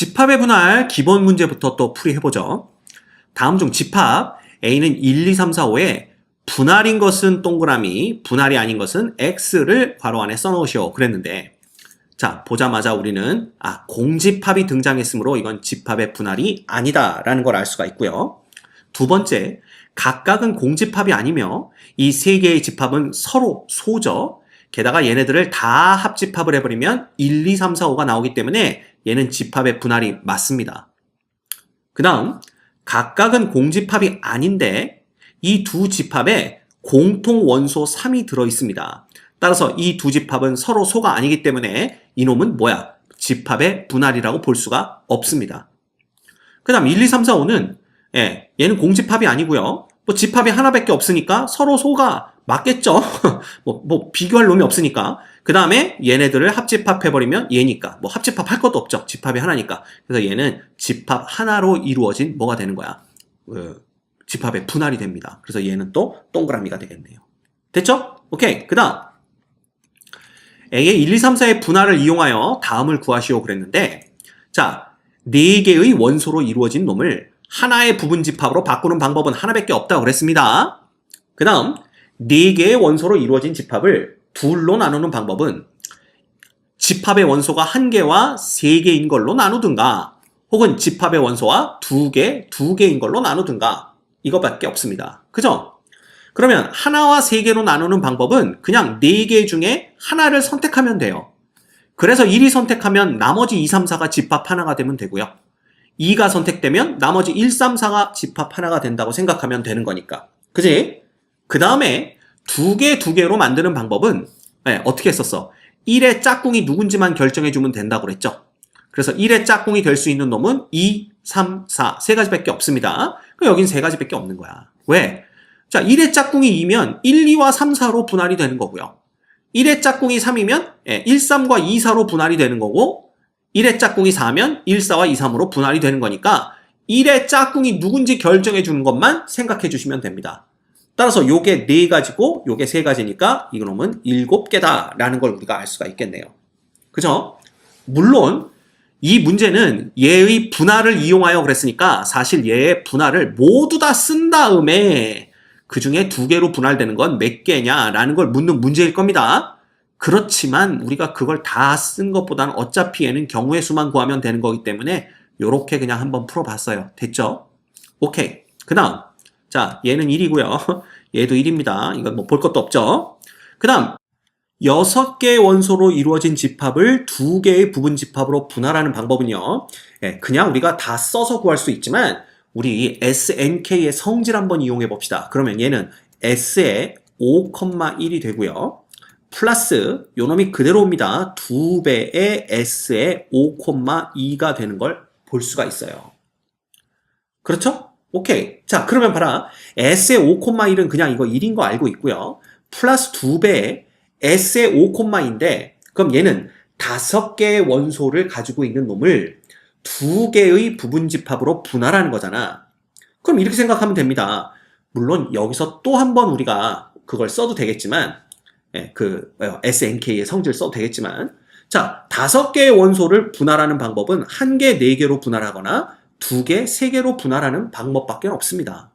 집합의 분할 기본 문제부터 또 풀이해보죠. 다음 중 집합 A는 1, 2, 3, 4, 5에 분할인 것은 동그라미, 분할이 아닌 것은 X를 괄호 안에 써놓으시오. 그랬는데 자 보자마자 우리는 아 공집합이 등장했으므로 이건 집합의 분할이 아니다라는 걸 알 수가 있고요. 두 번째 각각은 공집합이 아니며 이 세 개의 집합은 서로 소죠. 게다가 얘네들을 다 합집합을 해버리면 1, 2, 3, 4, 5가 나오기 때문에 얘는 집합의 분할이 맞습니다. 그 다음 각각은 공집합이 아닌데 이 두 집합에 공통 원소 3이 들어 있습니다. 따라서 이 두 집합은 서로 소가 아니기 때문에 이놈은 뭐야? 집합의 분할이라고 볼 수가 없습니다. 그 다음 1, 2, 3, 4, 5는 예, 얘는 공집합이 아니고요. 뭐 집합이 하나밖에 없으니까 서로 소가 맞겠죠. 뭐, 뭐 비교할 놈이 없으니까. 그 다음에 얘네들을 합집합해버리면 얘니까 뭐 합집합 할 것도 없죠. 집합이 하나니까. 그래서 얘는 집합 하나로 이루어진 뭐가 되는 거야? 어, 집합의 분할이 됩니다. 그래서 얘는 또 동그라미가 되겠네요. 됐죠? 오케이. 그 다음 A의 1, 2, 3, 4의 분할을 이용하여 다음을 구하시오 그랬는데 자, 네 개의 원소로 이루어진 놈을 하나의 부분 집합으로 바꾸는 방법은 하나밖에 없다고 그랬습니다. 그 다음 네 개의 원소로 이루어진 집합을 둘로 나누는 방법은 집합의 원소가 한 개와 세 개인 걸로 나누든가 혹은 집합의 원소와 두 개, 두 개인 걸로 나누든가 이거밖에 없습니다. 그죠? 그러면 하나와 세 개로 나누는 방법은 그냥 네 개 중에 하나를 선택하면 돼요. 그래서 1이 선택하면 나머지 2, 3, 4가 집합 하나가 되면 되고요. 2가 선택되면 나머지 1, 3, 4가 집합 하나가 된다고 생각하면 되는 거니까. 그지? 그 다음에 두 개, 두 개로 만드는 방법은 네, 어떻게 했었어? 1의 짝꿍이 누군지만 결정해주면 된다고 그랬죠. 그래서 1의 짝꿍이 될 수 있는 놈은 2, 3, 4, 세 가지밖에 없습니다. 그럼 여긴 세 가지밖에 없는 거야. 왜? 자, 1의 짝꿍이 2면 1, 2와 3, 4로 분할이 되는 거고요. 1의 짝꿍이 3이면 1, 3과 2, 4로 분할이 되는 거고 1의 짝꿍이 4면 1, 4와 2, 3으로 분할이 되는 거니까 1의 짝꿍이 누군지 결정해 주는 것만 생각해 주시면 됩니다. 따라서 요게 4가지고 요게 3가지니까 이놈은 7개다라는 걸 우리가 알 수가 있겠네요. 그죠? 물론 이 문제는 얘의 분할을 이용하여 그랬으니까 사실 얘의 분할을 모두 다 쓴 다음에 그 중에 두 개로 분할되는 건 몇 개냐라는 걸 묻는 문제일 겁니다. 그렇지만 우리가 그걸 다 쓴 것보다는 어차피 얘는 경우의 수만 구하면 되는 거기 때문에 요렇게 그냥 한번 풀어봤어요. 됐죠? 오케이. 그 다음. 자, 얘는 1이고요. 얘도 1입니다. 이건 뭐 볼 것도 없죠? 그 다음. 6개의 원소로 이루어진 집합을 2개의 부분 집합으로 분할하는 방법은요. 예, 그냥 우리가 다 써서 구할 수 있지만 우리 SNK의 성질 한번 이용해 봅시다. 그러면 얘는 S의 5,1이 되고요. 플러스 요 놈이 그대로 옵니다. 2배의 S의 5,2가 되는 걸 볼 수가 있어요. 그렇죠? 오케이. 자, 그러면 봐라. S의 5,1은 그냥 이거 1인 거 알고 있고요. 플러스 2배의 S의 5,2인데 그럼 얘는 5개의 원소를 가지고 있는 놈을 2개의 부분 집합으로 분할하는 거잖아. 그럼 이렇게 생각하면 됩니다. 물론 여기서 또 한 번 우리가 그걸 써도 되겠지만 예, 그 SNK의 성질 써도 되겠지만 자, 다섯 개의 원소를 분할하는 방법은 한 개, 네 개로 분할하거나 두 개, 세 개로 분할하는 방법밖에 없습니다.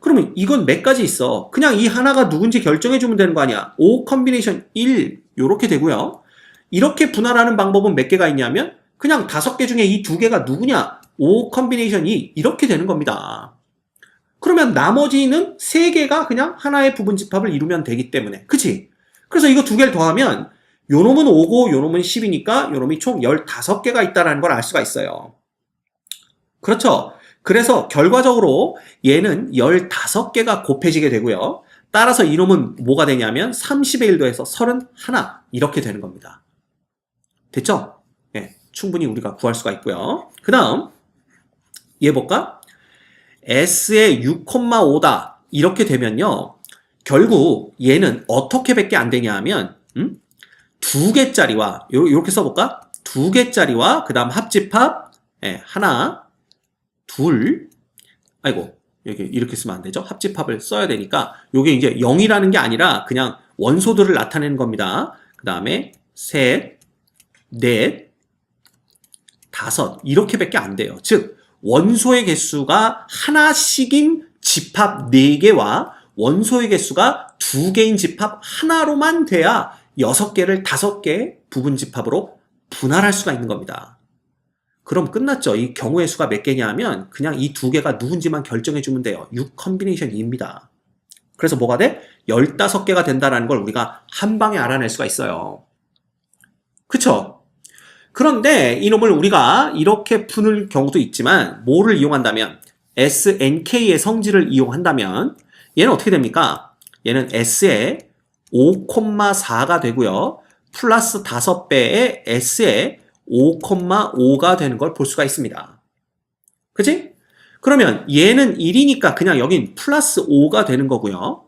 그러면 이건 몇 가지 있어? 그냥 이 하나가 누군지 결정해 주면 되는 거 아니야? 5 컨비네이션 1 요렇게 되고요. 이렇게 분할하는 방법은 몇 개가 있냐면 그냥 다섯 개 중에 이 두 개가 누구냐? 5 컨비네이션 2 이렇게 되는 겁니다. 그러면 나머지는 세 개가 그냥 하나의 부분 집합을 이루면 되기 때문에 그치? 그래서 이거 두 개를 더하면 요놈은 5고 요놈은 10이니까 요놈이 총 15개가 있다는 걸 알 수가 있어요. 그렇죠? 그래서 결과적으로 얘는 15개가 곱해지게 되고요. 따라서 이놈은 뭐가 되냐면 30의 1도에서 31 이렇게 되는 겁니다. 됐죠? 네, 충분히 우리가 구할 수가 있고요. 그 다음 얘 볼까? S의 6,5다 이렇게 되면요. 결국 얘는 어떻게밖에 안 되냐 하면 음? 두 개짜리와 이렇게 써볼까? 두 개짜리와 그 다음 합집합 예, 하나 둘 아이고 여기 이렇게 쓰면 안 되죠 합집합을 써야 되니까 이게 이제 0이라는 게 아니라 그냥 원소들을 나타내는 겁니다 그 다음에 셋, 넷, 다섯 이렇게밖에 안 돼요. 즉 원소의 개수가 하나씩인 집합 4개와 원소의 개수가 2개인 집합 하나로만 돼야 6개를 5개 부분 집합으로 분할할 수가 있는 겁니다. 그럼 끝났죠. 이 경우의 수가 몇 개냐 하면 그냥 이 두 개가 누군지만 결정해 주면 돼요. 6 컨비네이션입니다. 그래서 뭐가 돼? 15개가 된다는 걸 우리가 한 방에 알아낼 수가 있어요. 그쵸? 그런데 이놈을 우리가 이렇게 푸는 경우도 있지만 뭐를 이용한다면 SNK의 성질을 이용한다면 얘는 어떻게 됩니까? 얘는 S의 5,4가 되고요. 플러스 5배의 S의 5,5가 되는 걸 볼 수가 있습니다. 그치? 그러면 얘는 1이니까 그냥 여긴 플러스 5가 되는 거고요.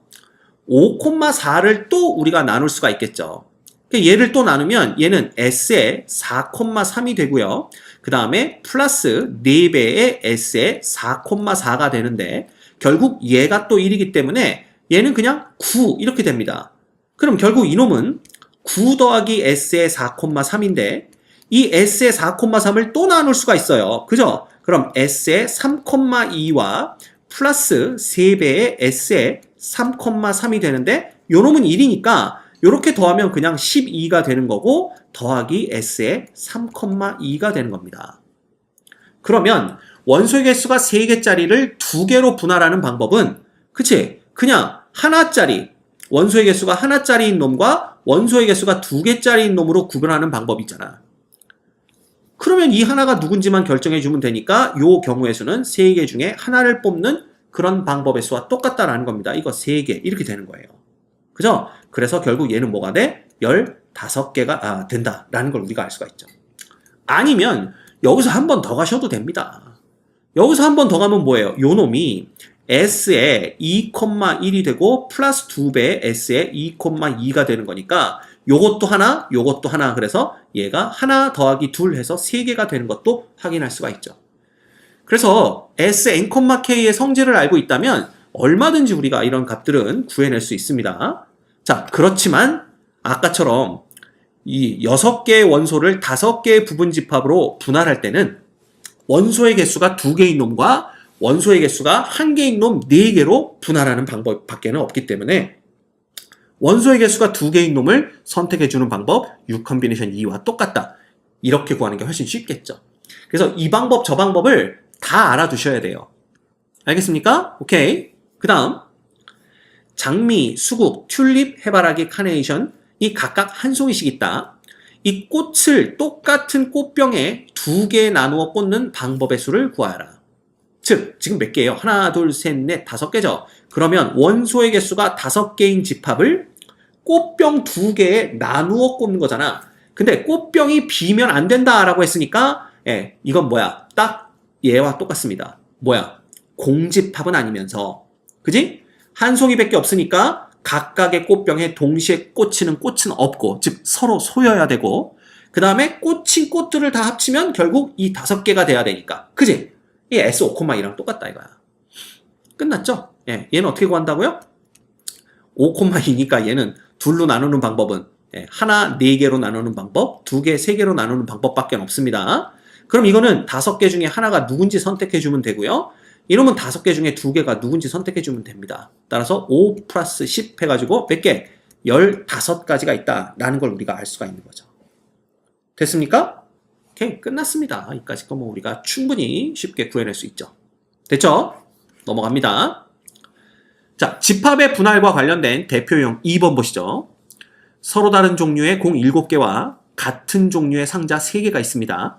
5,4를 또 우리가 나눌 수가 있겠죠. 그러니까 얘를 또 나누면 얘는 S의 4,3이 되고요. 그 다음에 플러스 4배의 S의 4,4가 되는데 결국 얘가 또 1이기 때문에 얘는 그냥 9 이렇게 됩니다. 그럼 결국 이놈은 9 더하기 S의 4,3인데 이 S의 4,3을 또 나눌 수가 있어요. 그죠? 그럼 S의 3,2와 플러스 3배의 S의 3,3이 되는데 요놈은 1이니까 이렇게 더하면 그냥 12가 되는 거고 더하기 S의 3,2가 되는 겁니다. 그러면 원소의 개수가 3개짜리를 2개로 분할하는 방법은 그치? 그냥 하나짜리 원소의 개수가 하나짜리인 놈과 원소의 개수가 2개짜리인 놈으로 구분하는 방법이 있잖아. 그러면 이 하나가 누군지만 결정해 주면 되니까 요 경우의 수는 3개 중에 하나를 뽑는 그런 방법의 수와 똑같다라는 겁니다. 이거 3개 이렇게 되는 거예요. 그죠? 그래서 결국 얘는 뭐가 돼? 15개가 아, 된다라는 걸 우리가 알 수가 있죠. 아니면 여기서 한 번 더 가셔도 됩니다. 여기서 한 번 더 가면 뭐예요? 요 놈이 S의 2,1이 되고 플러스 2배 S의 2,2가 되는 거니까 요것도 하나, 요것도 하나 그래서 얘가 하나 더하기 둘 해서 3개가 되는 것도 확인할 수가 있죠. 그래서 S n, k의 성질을 알고 있다면 얼마든지 우리가 이런 값들은 구해낼 수 있습니다. 자, 그렇지만 아까처럼 이 6개의 원소를 5개의 부분 집합으로 분할할 때는 원소의 개수가 2개인 놈과 원소의 개수가 1개인 놈 4개로 분할하는 방법 밖에는 없기 때문에 원소의 개수가 2개인 놈을 선택해주는 방법 6 컨비네이션 2와 똑같다. 이렇게 구하는 게 훨씬 쉽겠죠. 그래서 이 방법 저 방법을 다 알아두셔야 돼요. 알겠습니까? 오케이. 그 다음 장미, 수국, 튤립, 해바라기, 카네이션 이 각각 한 송이씩 있다. 이 꽃을 똑같은 꽃병에 두 개 나누어 꽂는 방법의 수를 구하라. 즉, 지금 몇 개예요? 하나, 둘, 셋, 넷, 다섯 개죠? 그러면 원소의 개수가 다섯 개인 집합을 꽃병 두 개에 나누어 꽂는 거잖아. 근데 꽃병이 비면 안 된다라고 했으니까, 예, 이건 뭐야? 딱 얘와 똑같습니다. 뭐야? 공집합은 아니면서. 그지? 한 송이밖에 없으니까 각각의 꽃병에 동시에 꽂히는 꽃은 없고, 즉 서로 소여야 되고, 그 다음에 꽂힌 꽃들을 다 합치면 결국 이 다섯 개가 돼야 되니까. 그지? 이 S5,2랑 똑같다 이거야. 끝났죠? 예, 얘는 어떻게 구한다고요? 5,2니까 얘는 둘로 나누는 방법은 예, 하나, 네 개로 나누는 방법, 두 개, 세 개로 나누는 방법밖에 없습니다. 그럼 이거는 다섯 개 중에 하나가 누군지 선택해 주면 되고요. 이놈은 다섯 개 중에 두 개가 누군지 선택해 주면 됩니다. 따라서 5 플러스 10 해가지고 몇 개? 15가지가 있다라는 걸 우리가 알 수가 있는 거죠. 됐습니까? 오케이, 끝났습니다. 여기까지 거면 우리가 충분히 쉽게 구해낼 수 있죠. 됐죠? 넘어갑니다. 자, 집합의 분할과 관련된 대표용 2번 보시죠. 서로 다른 종류의 공 7개와 같은 종류의 상자 3개가 있습니다.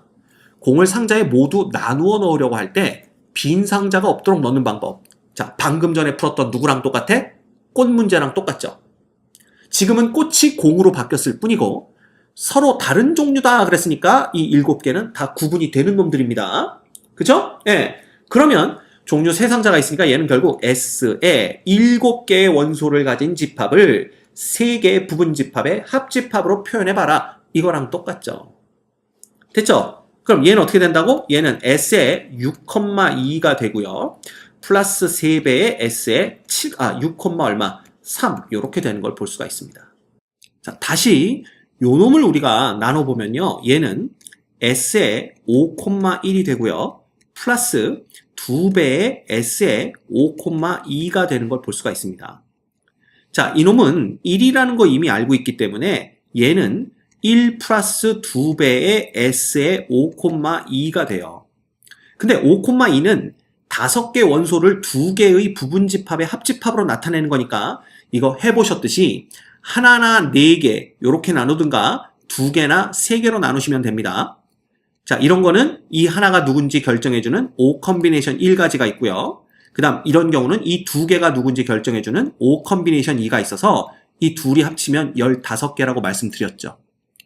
공을 상자에 모두 나누어 넣으려고 할 때 빈 상자가 없도록 넣는 방법. 자, 방금 전에 풀었던 누구랑 똑같아? 꽃 문제랑 똑같죠. 지금은 꽃이 공으로 바뀌었을 뿐이고 서로 다른 종류다 그랬으니까 이 7개는 다 구분이 되는 놈들입니다. 그죠? 예. 네. 그러면 종류 세 상자가 있으니까 얘는 결국 S에 7개의 원소를 가진 집합을 3개의 부분 집합의 합집합으로 표현해봐라. 이거랑 똑같죠. 됐죠? 그럼 얘는 어떻게 된다고? 얘는 S의 6,2가 되고요. 플러스 3배의 S의 7, 아, 6, 얼마? 3. 이렇게 되는 걸 볼 수가 있습니다. 자, 다시 요 놈을 우리가 나눠보면요. 얘는 S의 5,1이 되고요. 플러스 2배의 S의 5,2가 되는 걸 볼 수가 있습니다. 자, 이놈은 1이라는 거 이미 알고 있기 때문에 얘는 1 플러스 2배의 S의 5,2가 돼요. 근데 5,2는 다섯 개 원소를 두 개의 부분집합의 합집합으로 나타내는 거니까 이거 해보셨듯이 하나나 네 개, 요렇게 나누든가 두 개나 세 개로 나누시면 됩니다. 자, 이런 거는 이 하나가 누군지 결정해주는 O 컨비네이션 1가지가 있고요. 그 다음 이런 경우는 이 두 개가 누군지 결정해주는 O 컨비네이션 2가 있어서 이 둘이 합치면 15개라고 말씀드렸죠.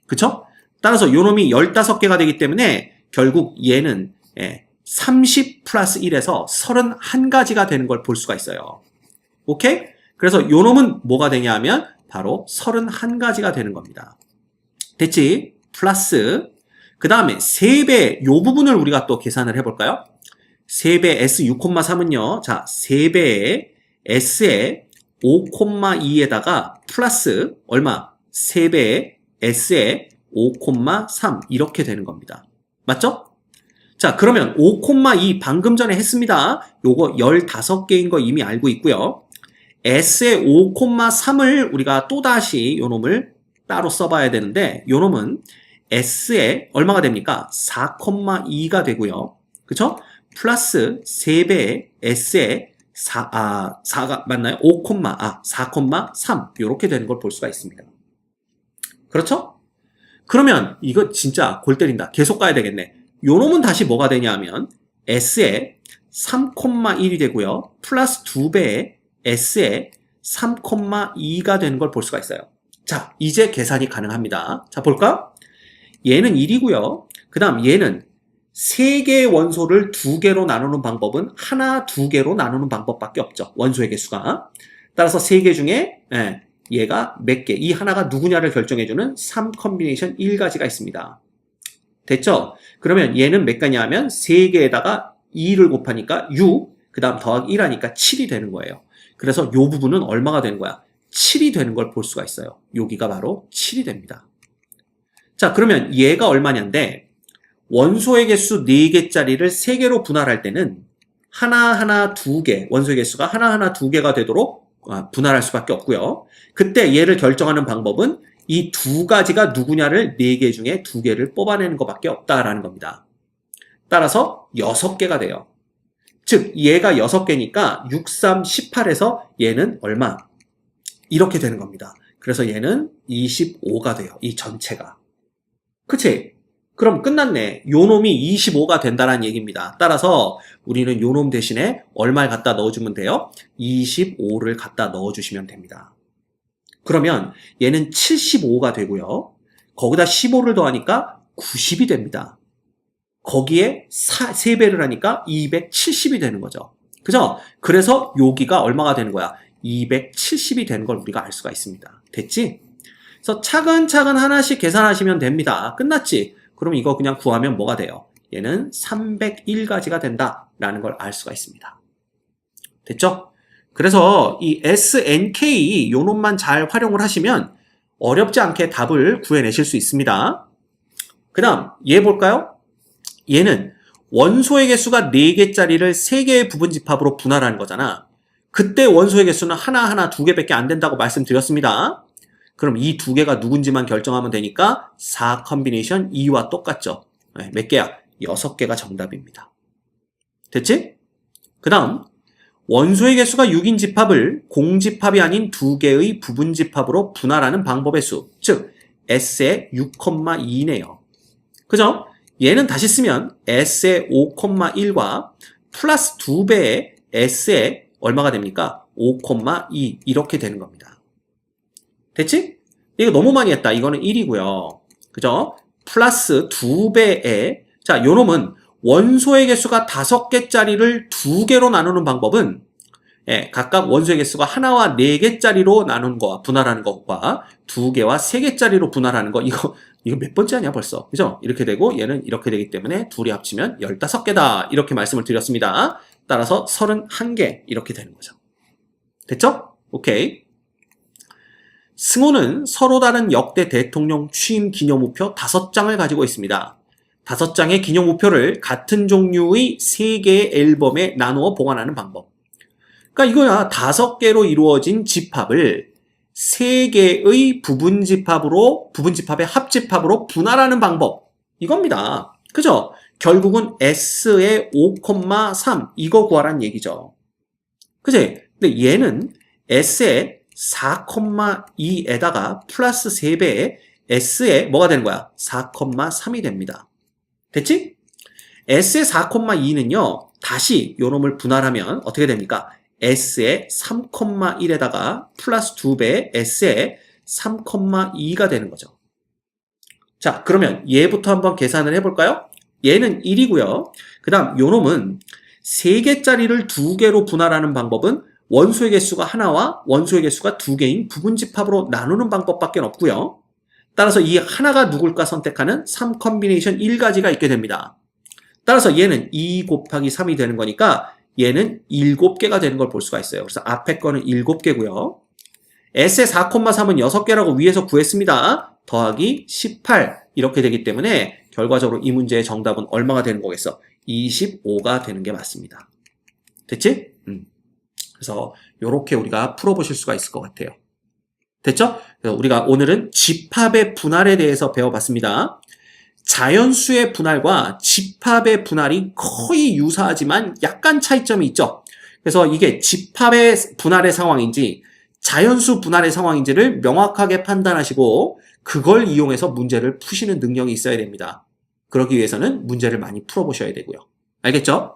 그쵸? 따라서 요 놈이 15개가 되기 때문에 결국 얘는 예, 30 플러스 1에서 31가지가 되는 걸 볼 수가 있어요. 오케이? 그래서 요 놈은 뭐가 되냐 하면 바로 31가지가 되는 겁니다. 됐지? 플러스 그 다음에 3배 요 부분을 우리가 또 계산을 해볼까요? 3배 S 6,3은요. 자, 3배의 S의 5,2에다가 플러스 얼마? 3배의 S의 5,3 이렇게 되는 겁니다. 맞죠? 자, 그러면 5,2 방금 전에 했습니다. 요거 15개인 거 이미 알고 있고요. S의 5,3을 우리가 또다시 요 놈을 따로 써봐야 되는데 요 놈은 S의 얼마가 됩니까? 4,2가 되고요. 그쵸? 플러스 3배의 S의 4, 아, 4가 맞나요? 5, 아, 4,3 이렇게 되는 걸 볼 수가 있습니다. 그렇죠? 그러면 이거 진짜 골 때린다. 계속 가야 되겠네. 요 놈은 다시 뭐가 되냐 하면 S의 3,1이 되고요. 플러스 2배의 S의 3,2가 되는 걸 볼 수가 있어요. 자, 이제 계산이 가능합니다. 자, 볼까? 얘는 1이고요. 그 다음 얘는 3개의 원소를 2개로 나누는 방법은 하나, 2개로 나누는 방법밖에 없죠. 원소의 개수가. 따라서 3개 중에 예, 얘가 몇 개, 이 하나가 누구냐를 결정해주는 3 컨비네이션 1가지가 있습니다. 됐죠? 그러면 얘는 몇 가냐 하면 3개에다가 2를 곱하니까 6, 그 다음 더하기 1 하니까 7이 되는 거예요. 그래서 요 부분은 얼마가 되는 거야? 7이 되는 걸 볼 수가 있어요. 여기가 바로 7이 됩니다. 자, 그러면 얘가 얼마냐인데 원소의 개수 4개짜리를 3개로 분할할 때는 하나하나 2개, 원소의 개수가 하나하나 2개가 되도록 아, 분할할 수밖에 없고요. 그때 얘를 결정하는 방법은 이 두 가지가 누구냐를 4개 중에 2개를 뽑아내는 것밖에 없다라는 겁니다. 따라서 6개가 돼요. 즉 얘가 6개니까 6, 3, 18에서 얘는 얼마? 이렇게 되는 겁니다. 그래서 얘는 25가 돼요. 이 전체가. 그치? 그럼 끝났네. 요 놈이 25가 된다는 얘기입니다. 따라서 우리는 요 놈 대신에 얼마를 갖다 넣어주면 돼요? 25를 갖다 넣어주시면 됩니다. 그러면 얘는 75가 되고요. 거기다 15를 더하니까 90이 됩니다. 거기에 3배를 하니까 270이 되는 거죠. 그죠? 그래서 여기가 얼마가 되는 거야? 270이 되는 걸 우리가 알 수가 있습니다. 됐지? 그래서 차근차근 하나씩 계산하시면 됩니다. 끝났지? 그럼 이거 그냥 구하면 뭐가 돼요? 얘는 301가지가 된다라는 걸 알 수가 있습니다. 됐죠? 그래서 이 SNK 요 놈만 잘 활용을 하시면 어렵지 않게 답을 구해내실 수 있습니다. 그 다음 얘 볼까요? 얘는 원소의 개수가 4개짜리를 3개의 부분집합으로 분할하는 거잖아. 그때 원소의 개수는 하나하나 2개밖에 안 된다고 말씀드렸습니다. 그럼 이 두 개가 누군지만 결정하면 되니까 4 컨비네이션 2와 똑같죠. 네, 몇 개야? 6개가 정답입니다. 됐지? 그 다음 원소의 개수가 6인 집합을 공집합이 아닌 두 개의 부분집합으로 분할하는 방법의 수, 즉 S의 6,2네요. 그죠? 얘는 다시 쓰면 S의 5,1과 플러스 2배의 S의 얼마가 됩니까? 5,2 이렇게 되는 겁니다. 됐지? 이거 너무 많이 했다. 이거는 1이고요. 그죠? 플러스 2배의 자, 요 놈은 원소의 개수가 5개짜리를 2개로 나누는 방법은 예, 각각 원소의 개수가 하나와 4개짜리로 나누는 거와 분할하는 것과 2개와 3개짜리로 분할하는 거 이거 이거 몇 번째 아니야 벌써 그죠? 이렇게 되고 얘는 이렇게 되기 때문에 둘이 합치면 15개다 이렇게 말씀을 드렸습니다. 따라서 31개 이렇게 되는 거죠. 됐죠? 오케이. 승호는 서로 다른 역대 대통령 취임 기념우표 5장을 가지고 있습니다. 다섯 장의 기념 우표를 같은 종류의 세 개의 앨범에 나누어 보관하는 방법. 그러니까 이거야 다섯 개로 이루어진 집합을 세 개의 부분 집합으로 부분 집합의 합집합으로 분할하는 방법. 이겁니다. 그죠? 결국은 S의 5,3 이거 구하란 얘기죠. 그지? 근데 얘는 S의 4,2에다가 플러스 3배의 S의 뭐가 되는 거야? 4,3이 됩니다. 됐지? S의 4,2는요, 다시 요 놈을 분할하면 어떻게 됩니까? S의 3,1에다가 플러스 2배의 S의 3,2가 되는 거죠. 자, 그러면 얘부터 한번 계산을 해볼까요? 얘는 1이고요. 그 다음 요 놈은 3개짜리를 2개로 분할하는 방법은 원소의 개수가 하나와 원소의 개수가 2개인 부분집합으로 나누는 방법밖에 없고요. 따라서 이 하나가 누굴까 선택하는 3 컨비네이션 1가지가 있게 됩니다. 따라서 얘는 2 곱하기 3이 되는 거니까 얘는 7개가 되는 걸 볼 수가 있어요. 그래서 앞에 거는 7개고요. S의 4,3은 6개라고 위에서 구했습니다. 더하기 18 이렇게 되기 때문에 결과적으로 이 문제의 정답은 얼마가 되는 거겠어? 25가 되는 게 맞습니다. 됐지? 음. 그래서 이렇게 우리가 풀어보실 수가 있을 것 같아요. 됐죠? 우리가 오늘은 집합의 분할에 대해서 배워봤습니다. 자연수의 분할과 집합의 분할이 거의 유사하지만 약간 차이점이 있죠. 그래서 이게 집합의 분할의 상황인지 자연수 분할의 상황인지를 명확하게 판단하시고 그걸 이용해서 문제를 푸시는 능력이 있어야 됩니다. 그러기 위해서는 문제를 많이 풀어보셔야 되고요. 알겠죠?